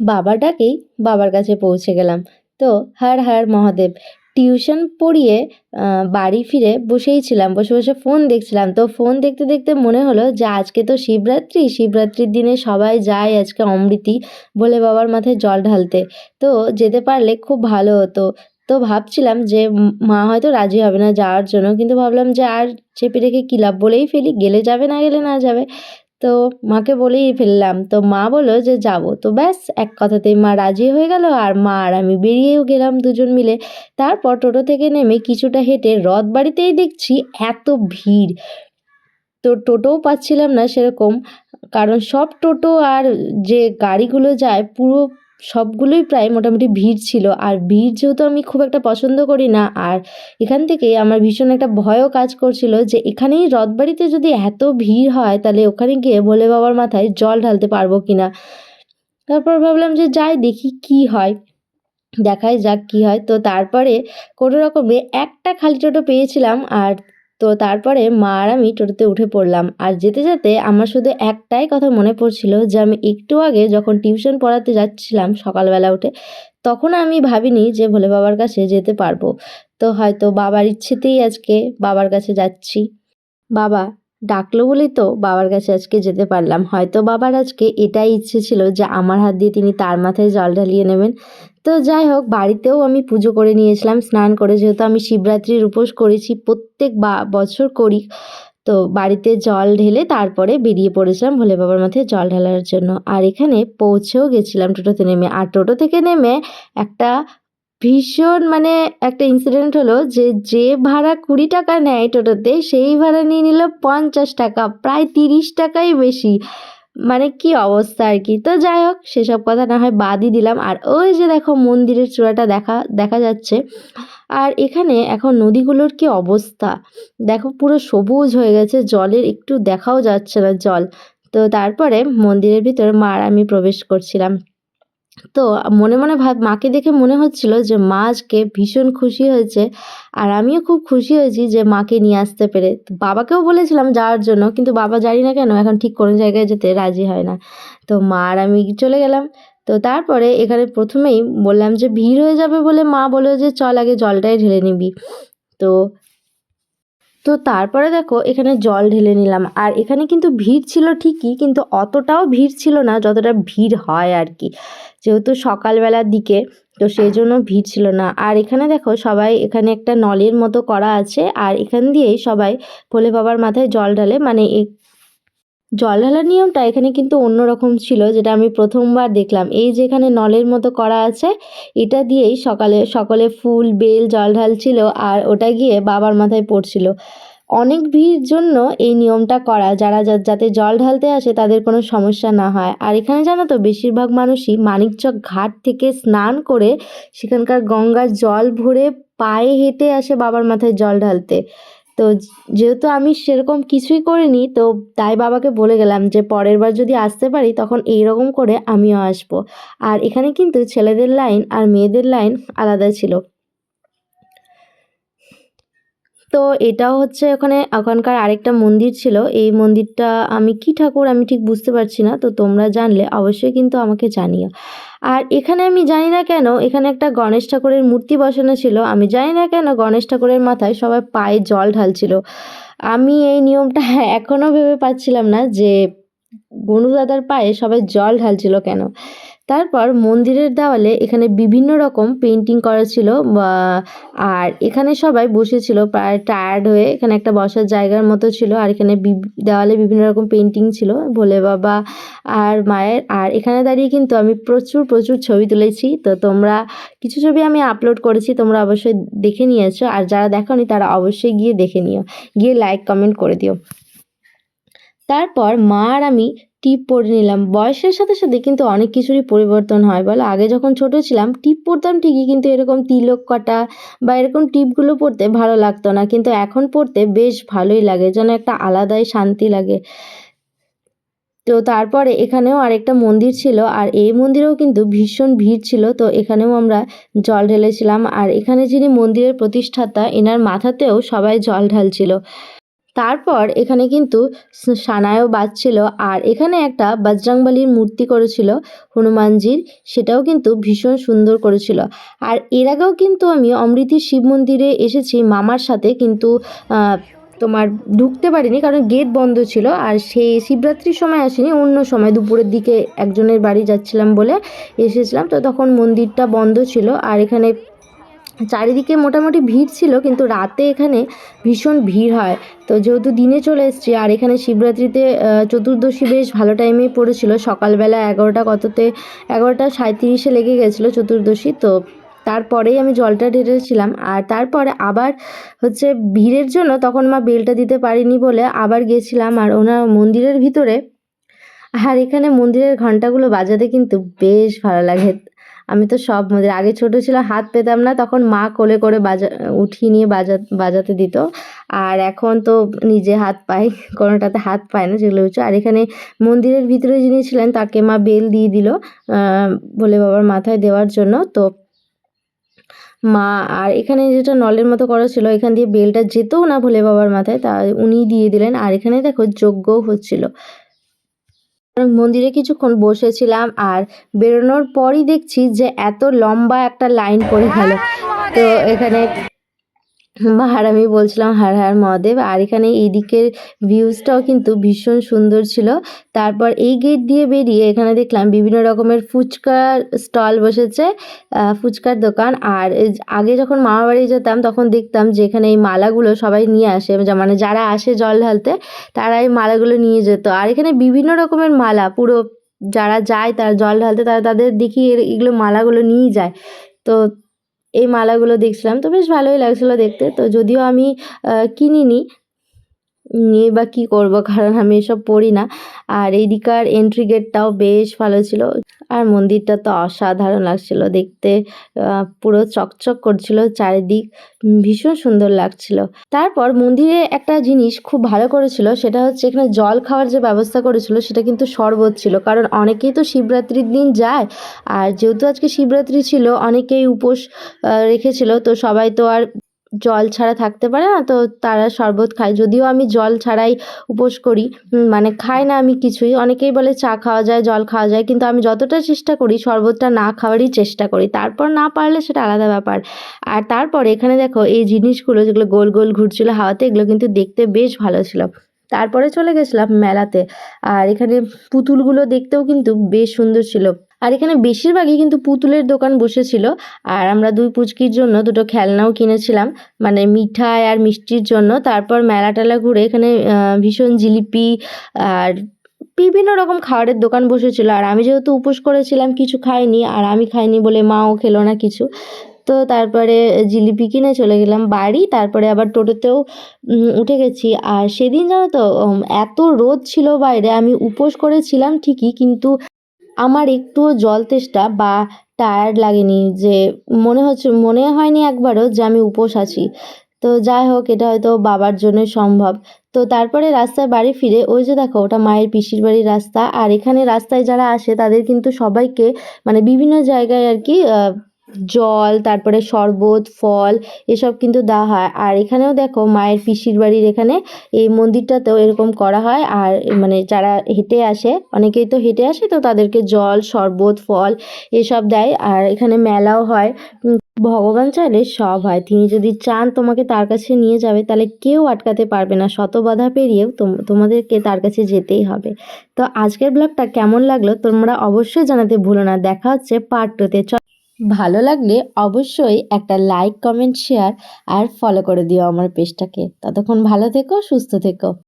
বাবাটাকেই বাবার কাছে পৌঁছে গেলাম। তো হার হার মহাদেব, টিউশন পড়িয়ে বাড়ি ফিরে বসেই ছিলাম। বসে বসে ফোন দেখছিলাম। তো ফোন দেখতে দেখতে মনে হলো যে আজকে তো শিবরাত্রি। শিবরাত্রির দিনে সবাই যায় আজকে অমৃতি বলে বাবার মাথায় জল ঢালতে। তো যেতে পারলে খুব ভালো হতো। তো ভাবছিলাম যে মা হয়তো রাজি হবে না যাওয়ার জন্য। কিন্তু ভাবলাম যে আর চেপে রেখে কী লাভ? বলেই ফেলি, গেলে যাবে না গেলে না যাবে। তো মাকে বলেই ফেললাম। তো মা বলল যে যাব। তো ব্যাস, এক কথাতেই মা রাজি হয়ে গেল আর মা আর আমি বেরিয়েও গেলাম দুজন মিলে। তারপর টোটো থেকে নেমে কিছুটা হেঁটে রথ বাড়িতেই দেখছি এত ভিড়। তো টোটোও পাচ্ছিলাম না সেরকম, কারণ সব টোটো আর যে গাড়িগুলো যায় পুরো সবগুলোই প্রায় মোটামুটি ভিড় ছিল। আর ভিড় যেহেতু আমি খুব একটা পছন্দ করি না, আর এখান থেকে আমার ভীষণ একটা ভয়ও কাজ করছিল যে এখানেই রথবাড়িতে যদি এত ভিড় হয়, তাহলে ওখানে গিয়ে ভোলে বাবার মাথায় জল ঢালতে পারব কি না তারপর ভাবলাম যে যাই, দেখি কি হয়। দেখাই যাক কি হয়। তো তারপরে কোনো রকমে একটা খালি টোটো পেয়েছিলাম, আর তো তারপরে মা আর আমি টোটোতে উঠে পড়লাম। আর যেতে যেতে আমার শুধু একটাই কথা মনে পড়ছিল যে আমি একটু আগে যখন টিউশন পড়াতে যাচ্ছিলাম সকালবেলা উঠে, তখন আমি ভাবিনি যে ভোলে বাবার কাছে যেতে পারব। তো হয়তো বাবার ইচ্ছেতেই আজকে বাবার কাছে যাচ্ছি। বাবা ডাকলো বলেই তো বাবার কাছে আজকে যেতে পারলাম। হয়তো বাবার আজকে এটাই ইচ্ছে ছিল যে আমার হাত দিয়ে তিনি তার মাথায় জল ঢালিয়ে নেবেন। তো যাই হোক, বাড়িতেও আমি পুজো করে নিয়েছিলাম, স্নান করে। যেহেতু আমি শিবরাত্রির উপোস করেছি, প্রত্যেক বা বছর করি। তো বাড়িতে জল ঢেলে তারপরে বেরিয়ে পড়েছিলাম ভোলে বাবার মাথায় জল ঢালার জন্য। আর এখানে পৌঁছেও গেছিলাম টোটোতে নেমে। আর টোটো থেকে নেমে একটা ভীষণ মানে একটা ইনসিডেন্ট হলো যে যে ভাড়া কুড়ি টাকা নেয় টোটোতে, সেই ভাড়া নিয়ে নিল পঞ্চাশ টাকা, প্রায় তিরিশ টাকাই বেশি। মানে কি অবস্থা আর কি? তো যাই হোক, সেসব কথা না হয় বাদই দিলাম। আর ওই যে দেখো মন্দিরের চূড়াটা দেখা দেখা যাচ্ছে। আর এখানে এখন নদীগুলোর কি অবস্থা? দেখো পুরো সবুজ হয়ে গেছে, জলের একটু দেখাও যাচ্ছে না জল। তো তারপরে মন্দিরের ভিতরে মার আমি প্রবেশ করছিলাম। তো মনে মনে ভাব, মাকে দেখে মনে হচ্ছিল যে মা আজকে ভীষণ খুশি হয়েছে আর আমিও খুব খুশি হয়েছি যে মাকে নিয়ে আসতে পেরে। বাবাকেও বলেছিলাম যাওয়ার জন্য, কিন্তু বাবা জানি না কেন এখন ঠিক কোনো জায়গায় যেতে রাজি হয় না। তো মা আর আমি চলে গেলাম। তো তারপরে এখানে প্রথমেই বললাম যে ভিড় হয়ে যাবে বলে মা বলল যে চল আগে জলটাই ঢেলে নিবি। তো তো তারপরে দেখো, এখানে জল ঢেলে নিলাম। আর এখানে কিন্তু ভিড় ছিল ঠিকই, কিন্তু অতটাও ভিড় ছিল না যতটা ভিড় হয় আর কি। যেহেতু সকালবেলার দিকে, তো সেই জন্য ভিড় ছিল না। আর এখানে দেখো, সবাই এখানে একটা নলের মতো করা আছে। আর এখান দিয়েই সবাই ভোলে বাবার মাথায় জল ঢালে মানে জল ঢালার নিয়মটা এখানে কিন্তু অন্যরকম ছিল, যেটা আমি প্রথমবার দেখলাম। এই যে এখানে নলের মতো করা আছে, এটা দিয়েই সকালে, সকলে ফুল, বেল জল ঢালছিল আর ওটা গিয়ে বাবার মাথায় পড়ছিল। অনেক ভিড় জন্য এই নিয়মটা করা, যারা যাতে জল ঢালতে আসে তাদের কোনো সমস্যা না হয়। আর এখানে জানো তো, বেশিরভাগ মানুষই মানিকচক ঘাট থেকে স্নান করে সেখানকার গঙ্গার জল ভরে পায়ে হেঁটে আসে বাবার মাথায় জল ঢালতে। তো যেহেতু আমি সেরকম কিছুই করিনি, তো তাই বাবাকে বলে গেলাম যে পরের বার যদি আসতে পারি, তখন এই রকম করে আমিও আসব। আর এখানে কিন্তু ছেলেদের লাইন আর মেয়েদের লাইন আলাদা ছিল। তো এটাও হচ্ছে ওখানে ওখানকার আরেকটা মন্দির ছিল। এই মন্দিরটা আমি কি ঠাকুর আমি ঠিক বুঝতে পারছি না, তো তোমরা জানলে অবশ্যই কিন্তু আমাকে জানিও। আর এখানে আমি জানি না কেন এখানে একটা গণেশ ঠাকুরের মূর্তি বসানো ছিল। আমি জানি না কেন গণেশ ঠাকুরের মাথায় সবাই পায়ে জল ঢালছিল। আমি এই নিয়মটা এখনও ভেবে পাচ্ছিলাম না যে গনু দাদার পায়ে সবাই জল ঢালছিল কেন। তারপর মন্দিরের দেওয়ালে এখানে বিভিন্ন রকম পেন্টিং করা ছিল আর এখানে সবাই বসেছিল, প্রায় টায়ার্ড হয়ে এখানে একটা বসার জায়গার মতো ছিল, আর এখানে দেওয়ালে বিভিন্ন রকম পেন্টিং ছিল, ভোলে বাবা আর মায়ের, আর এখানে দাঁড়িয়ে কিন্তু আমি প্রচুর প্রচুর ছবি তুলেছি, তো তোমরা কিছু ছবি আমি আপলোড করেছি, তোমরা অবশ্যই দেখে নিয়েছো, আর যারা দেখোনি তারা অবশ্যই গিয়ে দেখে নিও, গিয়ে লাইক কমেন্ট করে দিও। তারপর মা আর আমি টিপ পরে নিলাম। বয়সের সাথে সাথে কিন্তু অনেক কিছুরই পরিবর্তন হয়, বলো? আগে যখন ছোট ছিলাম, টিপ পরতাম ঠিকই, কিন্তু এরকম তিলক কাটা বা এরকম টিপগুলো পরতে ভালো লাগতো না। কিন্তু এখন পরতে বেশ ভালোই লাগে, যেন একটা আলাদাই শান্তি লাগে। তো তারপরে এখানেও আরেকটা মন্দির ছিল, আর এই মন্দিরেও কিন্তু ভীষণ ভিড় ছিল। তো এখানেও আমরা জল ঢেলেছিলাম, আর এখানে যিনি মন্দিরের প্রতিষ্ঠাতা, এনার মাথাতেও সবাই জল ঢালছিল। তারপর এখানে কিন্তু সানায়ও বাজছিল আর এখানে একটা বজরংবলির মূর্তি করেছিল হনুমানজির, সেটাও কিন্তু ভীষণ সুন্দর করেছিল। আর এর আগেও কিন্তু আমি অমৃতির শিব মন্দিরে এসেছি, মামার সাথে কিন্তু তোমার ঢুকতে পারিনি কারণ গেট বন্ধ ছিল। আর সেই শিবরাত্রির সময় আসিনি, অন্য সময় দুপুরের দিকে একজনের বাড়ি যাচ্ছিলাম বলে এসেছিলাম। তো তখন মন্দিরটা বন্ধ ছিল। আর এখানে চারিদিকে মোটামুটি ভিড় ছিল, কিন্তু রাতে এখানে ভীষণ ভিড় হয়। তো যেহেতু দিনে চলে এসেছি, আর এখানে শিবরাত্রিতে চতুর্দশী বেশ ভালো টাইমেই পড়েছিল। সকালবেলা এগারোটা কততে এগারোটা সাঁত্রিশে লেগে গেছিল চতুর্দশী, তো তারপরেই আমি জলটা ঢেলেছিলাম। আর তারপরে আবার হচ্ছে ভিড়ের জন্য তখন মা বেলটা দিতে পারিনি বলে আবার গেছিলাম। আর ওনার মন্দিরের ভিতরে, আর এখানে মন্দিরের ঘন্টাগুলো বাজাতে কিন্তু বেশ ভালো লাগে। আমি তো সব মন্দির আগে ছোট ছিল হাত পেতাম না, তখন মা কোলে করে বাজা উঠিয়ে নিয়ে বাজা বাজাতে দিত। আর এখন তো নিজে হাত পাই, কোনোটাতে হাত পায় না যেগুলো হচ্ছে। আর এখানে মন্দিরের ভিতরে যিনি ছিলেন, তাকে মা বেল দিয়ে দিল ভোলে বাবার মাথায় দেওয়ার জন্য। তো মা আর এখানে যেটা নলের মতো করা ছিল, এখান দিয়ে বেলটা যেতেও না ভোলে বাবার মাথায় তা উনি দিয়ে দিলেন। আর এখানে দেখো, যজ্ঞও হচ্ছিল। মন্দিরে কিছুক্ষণ বসেছিলাম আর বেরোনোর পরই দেখছি যে এত লম্বা একটা লাইন পড়ে গেল। তো এখানে আমি বলছিলাম হার হার মহাদেব। আর এখানে এই দিকের ভিউজটাও কিন্তু ভীষণ সুন্দর ছিল। তারপর এই গেট দিয়ে বেরিয়ে এখানে দেখলাম বিভিন্ন রকমের ফুচকার স্টল বসেছে ফুচকার দোকান। আর আগে যখন মামার বাড়ি যেতাম, তখন দেখতাম যে এখানে এই মালাগুলো সবাই নিয়ে আসে। মানে যারা আসে জল ঢালতে তারা এই মালাগুলো নিয়ে যেত। আর এখানে বিভিন্ন রকমের মালা, পুরো যারা যায় তারা জল ঢালতে, তারা তাদের দেখি এগুলো মালাগুলো নিয়ে যায়। তো এই মালাগুলো দেখছিলাম তো বেশ ভালোই লাগছিল দেখতে। তো যদিও আমি কিনিনি নিয়ে বা কী করব? কারণ আমি এসব পড়ি না। আর এই দিকার এন্ট্রি গেটটাও বেশ ভালো ছিল। আর মন্দিরটা তো অসাধারণ লাগছিল দেখতে। পুরো চকচক করছিল চারিদিক। ভীষণ সুন্দর লাগছিল। তারপর মন্দিরে একটা জিনিস খুব ভালো করেছিল, সেটা হচ্ছে এখানে জল খাওয়ার যে ব্যবস্থা করেছিল, সেটা কিন্তু শরবত ছিল। কারণ অনেকেই তো শিবরাত্রির দিন যায়। আর যেহেতু আজকে শিবরাত্রি ছিল, অনেকেই উপোস রেখেছিল। তো সবাই তো আর জল ছাড়া থাকতে পারে না, তো তারা শরবত খায়। যদিও আমি জল ছাড়াই উপোস করি মানে খাই না আমি কিছুই। অনেকেই বলে চা খাওয়া যায়, জল খাওয়া যায়, কিন্তু আমি যতটা চেষ্টা করি, শরবতটা না খাওয়ারই চেষ্টা করি। তারপর না পারলে সেটা আলাদা ব্যাপার। আর তারপর এখানে দেখো, এই জিনিসগুলো যেগুলো গোল গোল ঘুরছিল হাওয়াতে, এগুলো কিন্তু দেখতে বেশ ভালো ছিল। তারপরে চলে গেছিলাম মেলাতে। আর এখানে পুতুলগুলো দেখতেও কিন্তু বেশ সুন্দর ছিল। আর এখানে বেশিরভাগই কিন্তু পুতুলের দোকান বসেছিল। আর আমরা দুই পুচকির জন্য দুটো খেলনাও কিনেছিলাম। মানে মিঠাই আর মিষ্টির জন্য। তারপর মেলা টেলা ঘুরে এখানে ভীষণ জিলিপি আর বিভিন্ন রকম খাবারের দোকান বসেছিল। আর আমি যেহেতু উপোস করেছিলাম, কিছু খাইনি। আর আমি খাইনি বলে মাও খেলো না কিছু। তো তারপরে জিলিপি কিনে চলে গেলাম বাড়ি। তারপরে আবার টোটোতেও উঠে গেছি। আর সেদিন জানো তো এত রোদ ছিল বাইরে। আমি উপোস করেছিলাম ঠিকই, কিন্তু আমার একটুও জল তেষ্টা বা টায়ার্ড লাগেনি, যে মনে হচ্ছে, মনে হয়নি একবারও যে আমি উপোস আছি। তো যাই হোক, এটা হয়তো বাবার জন্য সম্ভব। তো তারপরে রাস্তায় বাড়ি ফিরে ওই যে দেখো, ওটা মায়ের পিসির বাড়ির রাস্তা। আর এখানে রাস্তায় যারা আসে, তাদের কিন্তু সবাইকে মানে বিভিন্ন জায়গায় আর কি জল, তারপরে শরবত, ফল, এসব কিন্তু দেওয়া হয়। আর এখানেও দেখো মায়ের পিসির বাড়ির এখানে এই মন্দিরটাতেও এরকম করা হয়। আর মানে যারা হেঁটে আসে, অনেকেই তো হেঁটে আসে, তো তাদেরকে জল, শরবত, ফল এসব দেয়। আর এখানে মেলাও হয়। ভগবান চাইলে সব হয়। তিনি যদি চান তোমাকে তার কাছে নিয়ে যাবে, তাহলে কেউ আটকাতে পারবে না। শত বাধা পেরিয়েও তোম- তোমাদেরকে তার কাছে যেতেই হবে। তো আজকের ব্লগটা কেমন লাগল তোমরা অবশ্যই জানাতে ভুলো না। দেখা হচ্ছে পার্ট টুতে ভালো লাগলে অবশ্যই একটা লাইক কমেন্ট শেয়ার আর ফলো করে দিও আমার পেজটাকে ততক্ষণ ভালো থেকো, সুস্থ থেকো।